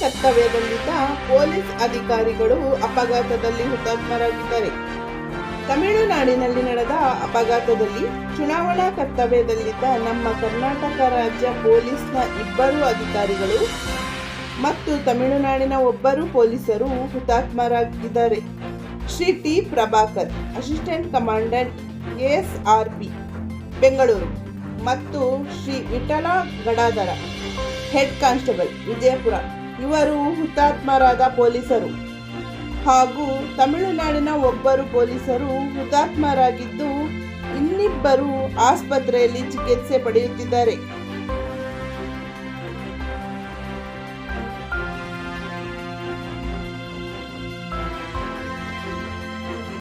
ಕರ್ತವ್ಯದಲ್ಲಿದ್ದ police ಅಧಿಕಾರಿಗಳು ಅಪಘಾತದಲ್ಲಿ ಹುತಾತ್ಮರಾಗಿದ್ದಾರೆ. ತಮಿಳುನಾಡಿನಲ್ಲಿ ನಡೆದ ಅಪಘಾತದಲ್ಲಿ ಚುನಾವಣಾ ಕರ್ತವ್ಯದಲ್ಲಿದ್ದ ನಮ್ಮ ಕರ್ನಾಟಕ ರಾಜ್ಯ ಪೊಲೀಸ್ನ ಇಬ್ಬರು ಅಧಿಕಾರಿಗಳು ಮತ್ತು ತಮಿಳುನಾಡಿನ ಒಬ್ಬರು ಪೊಲೀಸರು ಹುತಾತ್ಮರಾಗಿದ್ದಾರೆ. Shri T Prabhakar, assistant commandant ASRP Bengaluru ಮತ್ತು ಶ್ರೀ ವಿಠಲ ಗಡಾದರ ಹೆಡ್ ಕಾನ್ಸ್ಟೇಬಲ್ ವಿಜಯಪುರ. ಇವರು ಹುತಾತ್ಮರಾದ ಪೊಲೀಸರು. ಹಾಗೂ ತಮಿಳುನಾಡಿನ ಒಬ್ಬರು ಪೊಲೀಸರು ಹುತಾತ್ಮರಾಗಿದ್ದು ಇನ್ನಿಬ್ಬರು ಆಸ್ಪತ್ರೆಯಲ್ಲಿ ಚಿಕಿತ್ಸೆ ಪಡೆಯುತ್ತಿದ್ದಾರೆ.